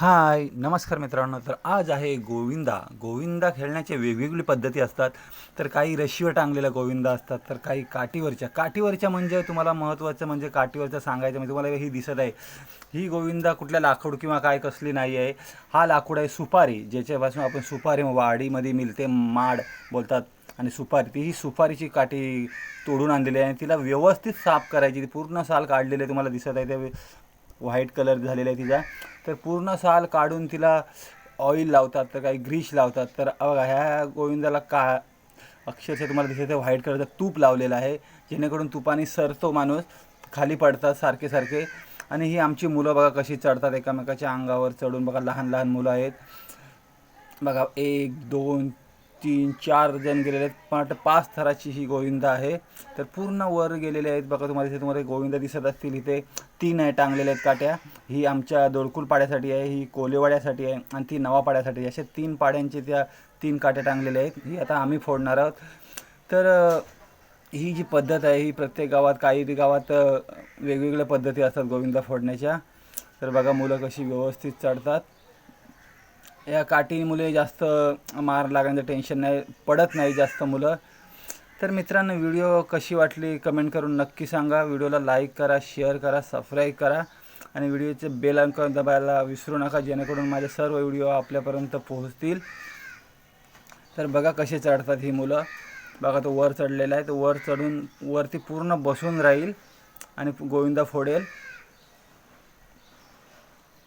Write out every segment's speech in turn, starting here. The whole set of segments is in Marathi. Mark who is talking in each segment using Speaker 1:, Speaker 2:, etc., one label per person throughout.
Speaker 1: हाय नमस्कार मित्रांनो. तर आज आहे गोविंदा. गोविंदा खेळण्याचे वेगवेगळी पद्धती असतात. तर काही रशीवर टांगलेल्या गोविंदा असतात तर काही काठीवरच्या. काठीवरच्या म्हणजे तुम्हाला महत्त्वाचं म्हणजे काठीवरचं सांगायचं म्हणजे तुम्हाला ही दिसत आहे. ही गोविंदा कुठल्या लाकूड किंवा काय कसली नाही आहे. हा लाकूड आहे सुपारी ज्याच्यापासून आपण सुपारी वाडीमध्ये मिळते माड बोलतात आणि सुपारी. ती ही सुपारीची काठी तोडून आणलेली आहे आणि तिला व्यवस्थित साफ करायची ती पूर्ण साल काढलेली तुम्हाला दिसत आहे. ते व्हाईट कलर झालेला आहे तिचा. तर पूर्ण साल काढून तिला ऑइल लावतात तर काही ग्रीश लावतात. तर बघा ह्या गोविंदाला का अक्षरशः तुम्हाला दिसत आहे व्हाईट कलरचं तूप लावलेलं आहे. जेणेकरून तुपाने सरतो माणूस खाली पडतात सारखे सारखे. आणि ही आमची मुलं बघा कशी चढतात एकामेकाच्या अंगावर चढून बघा लहान लहान मुलं आहेत. बघा एक दोन तीन चार जण गेलेले आहेत. पण वाटतं पाच थराची ही गोविंदा आहे. तर पूर्ण वर गेलेले आहेत. बघा तुम्हाला इथे तुम्हाला गोविंदा दिसत असतील. इथे तीन आहे टांगलेल्या आहेत काट्या. ही आमच्या दोडकुल पाड्यासाठी आहे ही कोलेवाड्यासाठी आहे आणि ती नवा पाड्यासाठी आहे. अशा तीन पाड्यांचे त्या तीन काट्या टांगलेल्या आहेत. ही आता आम्ही फोडणार आहोत. तर ही जी पद्धत आहे ही प्रत्येक गावात काही गावात वेगवेगळ्या पद्धती असतात गोविंदा फोडण्याच्या. तर बघा मुलं कशी व्यवस्थित चढतात. या काठी मुले जास्त मार लागण्याचं टेन्शन नाही पडत नाही जास्त मुलं. तर मित्रांनो व्हिडिओ कशी वाटली कमेंट करून नक्की सांगा. व्हिडिओला लाईक करा शेअर करा सबस्क्राईब करा. आणि व्हिडिओचे बेल अंकन दबायला विसरू नका जेणेकरून माझे सर्व व्हिडिओ आपल्यापर्यंत पोहोचतील. तर बघा कसे चढतात ही मुलं. बघा तो वर चढलेला आहे. तो वर चढून वरती पूर्ण बसून राहील आणि गोविंदा फोडेल.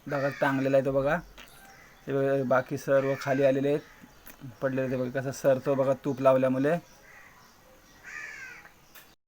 Speaker 1: बघा टांगलेला आहे तो बघा. ते बघा, बाकी सर्व खाली आलेले आहेत. पडलेले ते बघा कसं सरतो बघा तूप लावल्यामुळे.